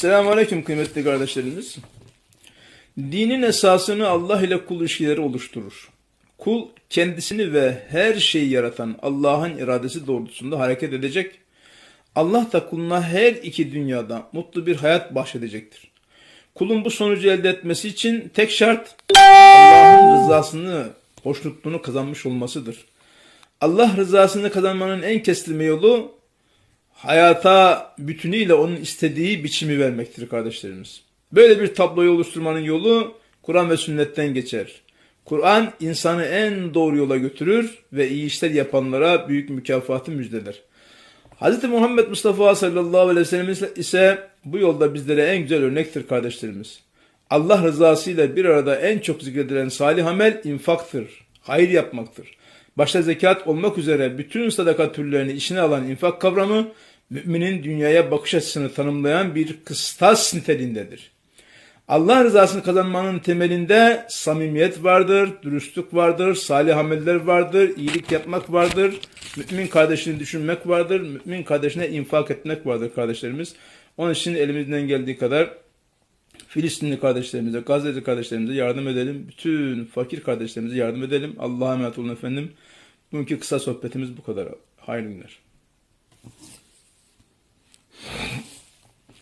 Esselamu Aleyküm kıymetli kardeşlerimiz. Dinin esasını Allah ile kul ilişkileri oluşturur. Kul kendisini ve her şeyi yaratan Allah'ın iradesi doğrultusunda hareket edecek. Allah da kuluna her iki dünyada mutlu bir hayat bahşedecektir. Kulun bu sonucu elde etmesi için tek şart Allah'ın rızasını, hoşnutluğunu kazanmış olmasıdır. Allah rızasını kazanmanın en kestirme yolu hayata bütünüyle onun istediği biçimi vermektir kardeşlerimiz. Böyle bir tabloyu oluşturmanın yolu Kur'an ve sünnetten geçer. Kur'an insanı en doğru yola götürür ve iyi işler yapanlara büyük mükafatı müjdeler. Hz. Muhammed Mustafa sallallahu aleyhi ve sellem ise bu yolda bizlere en güzel örnektir kardeşlerimiz. Allah rızasıyla bir arada en çok zikredilen salih amel infaktır, hayır yapmaktır. Başta zekat olmak üzere bütün sadaka türlerini içine alan infak kavramı müminin dünyaya bakış açısını tanımlayan bir kıstas niteliğindedir. Allah rızasını kazanmanın temelinde samimiyet vardır, dürüstlük vardır, salih ameller vardır, iyilik yapmak vardır, mümin kardeşini düşünmek vardır, mümin kardeşine infak etmek vardır kardeşlerimiz. Onun için elimizden geldiği kadar Filistinli kardeşlerimize, Gazze'li kardeşlerimize yardım edelim. Bütün fakir kardeşlerimize yardım edelim. Allah'a emanet olun efendim. Bugünkü kısa sohbetimiz bu kadar. Hayırlı günler.